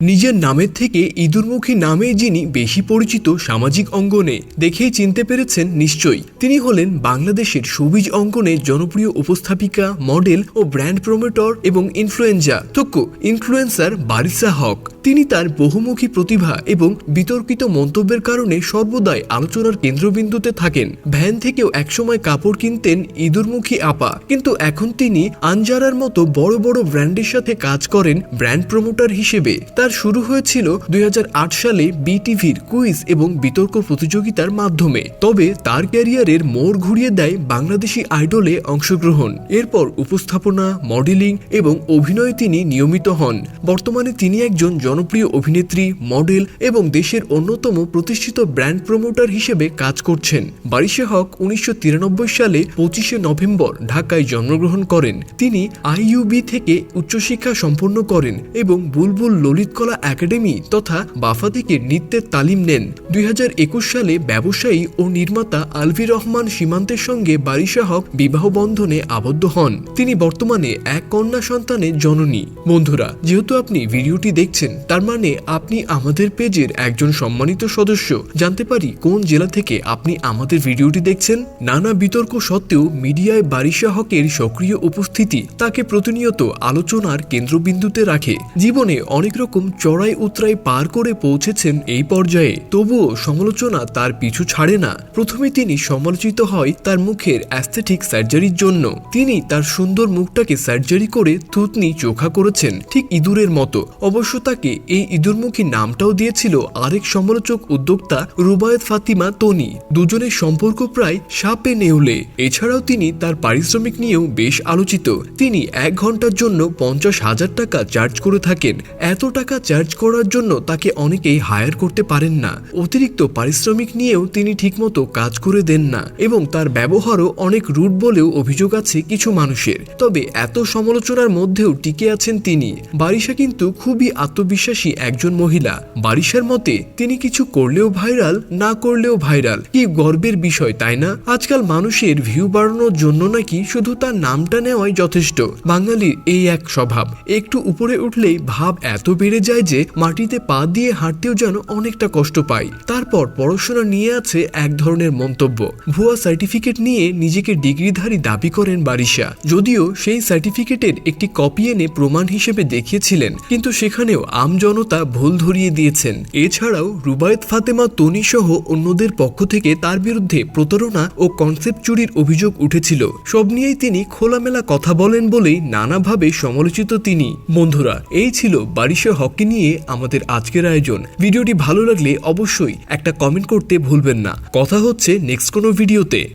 নিজের নামের থেকে ইঁদুরমুখী নামে যিনি বেশি পরিচিত সামাজিক অঙ্গনে দেখেই চিনতে পেরেছেন নিশ্চয়ই। তিনি হলেন বাংলাদেশের সবুজ অঙ্গনে জনপ্রিয় উপস্থাপিকা, মডেল ও ব্র্যান্ড প্রমোটর এবং ইনফ্লুয়েঞ্জা। তক্কু ইনফ্লুয়েন্সার বারিসা হক। তিনি তার বহুমুখী প্রতিভা এবং বিতর্কিত মন্তব্যের কারণে সর্বদাই আলোচনার কেন্দ্রবিন্দুতে থাকেন। ভ্যান থেকেও একসময় কাপড় কিনতেন ইঁদুরমুখী আপা। কিন্তু এখন তিনি আনজারার মতো বড় বড় ব্র্যান্ডের সাথে কাজ করেন ব্র্যান্ড প্রমোটার হিসেবে। তার শুরু হয়েছিল দুই হাজার আট সালে বিটিভির কুইজ এবং বিতর্ক প্রতিযোগিতার মাধ্যমে। তবে তার ক্যারিয়ারের মোড় ঘুরিয়ে দেয় বাংলাদেশি আইডলে অংশগ্রহণ। এরপর উপস্থাপনা, মডেলিং এবং অভিনয়ে তিনি নিয়মিত হন। বর্তমানে তিনি একজন জনপ্রিয় অভিনেত্রী, মডেল এবং দেশের অন্যতম প্রতিষ্ঠিত ব্র্যান্ড প্রমোটার হিসেবে কাজ করছেন। বারিশে হক উনিশশো তিরানব্বই সালে পঁচিশে নভেম্বর ঢাকায় জন্মগ্রহণ করেন। তিনি আইইউবি থেকে উচ্চশিক্ষা সম্পন্ন করেন এবং বুলবুল ললিতকলা একাডেমি তথা বাফা থেকে নৃত্যের তালিম নেন। দুই হাজার একুশ সালে ব্যবসায়ী ও নির্মাতা আলভি রহমান সীমান্তের সঙ্গে বারিশা হক বিবাহ বন্ধনে আবদ্ধ হন। তিনি বর্তমানে এক কন্যা সন্তানের জননী। বন্ধুরা, যেহেতু আপনি ভিডিওটি দেখছেন তার মানে আপনি আমাদের পেজের একজন সম্মানিত সদস্য। জানতে পারি কোন জেলা থেকে আপনি আমাদের ভিডিওটি দেখছেন? নানা বিতর্ক সত্ত্বেও মিডিয়ায় বারিশা হকের সক্রিয় উপস্থিতি তাকে প্রতিনিয়ত আলোচনার কেন্দ্রবিন্দুতে রাখে। জীবনে অনেক রকম চড়াই উতরাই পার করে পৌঁছেছেন এই পর্যায়ে। তবুও সমালোচনা তার পিছু ছাড়ে না। প্রথমে তিনি সমালোচিত হয় তার মুখের অ্যাস্থেটিক সার্জারির জন্য। তিনি তার সুন্দর মুখটাকে সার্জারি করে থুতনি চোখা করেছেন, ঠিক ইঁদুরের মতো। অবশ্য তাকে এই ইঁদুরমুখী নামটাও দিয়েছিল আরেক সমালোচক উদ্যোক্তা রুবায়ত ফাতিমা তনি। দুজনের সম্পর্ক প্রায় সাপে নেউলে। এছাড়াও তিনি তার পারিশ্রমিক নিয়েও বেশ আলোচিত। তিনি এক ঘণ্টার জন্য পঞ্চাশ হাজার টাকা চার্জ করে থাকেন। এত টাকা চার্জ করার জন্য তাকে অনেকেই হায়ার করতে পারেন না। অতিরিক্ত পারিশ্রমিক নিয়েও তিনি ঠিকমতো কাজ করে দেন না এবং তার ব্যবহারও অনেক রুট বলেও অভিযোগ আছে কিছু মানুষের। তবে এত সমালোচনার মধ্যেও টিকে আছেন তিনি। বারিশা কিন্তু খুবই আত্মবিশ্বাসী একজন মহিলা। বারিশার মতে, তিনি কিছু করলেও ভাইরাল, না করলেও ভাইরাল। কি গর্বের বিষয়, তাই না? আজকাল মানুষের ভিউ বাড়ানোর জন্য নাকি শুধু তার নামটা নেওয়াই যথেষ্ট। বাঙালির এই এক স্বভাব, একটু উপরে উঠলেই ভাব এত বেড়ে যায় যে, মাটিতে পা দিয়ে হাঁটতেও যেন অনেকটা কষ্ট পায়। তারপর পড়াশোনা নিয়ে আছে এক ধরনের মন্তব্য। ভুয়া সার্টিফিকেট নিয়ে নিজেকে ডিগ্রিধারী দাবি করেন বারিশা। যদিও সেই সার্টিফিকেটের একটি কপি এনে প্রমাণ হিসেবে দেখিয়েছিলেন, কিন্তু সেখানেও আমজনতা ভুল ধরিয়ে দিয়েছেন। এছাড়াও, রুবায়ত ফাতেমা, তনি সহ অন্যদের পক্ষ থেকে তার বিরুদ্ধে প্রতারণা ও কনসেপ্ট চুরির অভিযোগ উঠেছিল। সব নিয়েই তিনি খোলামেলা কথা বলেন বলেই নানাভাবে সমালোচিত তিনি। বন্ধুরা, এই ছিল বারিশা হকি নিয়ে আমাদের আজকের আয়োজন। ভিডিওটি ভালো লাগলে অবশ্যই একটা কমেন্ট করতে ভুলবেন না। কথা হচ্ছে নেক্সট কোনো ভিডিওতে।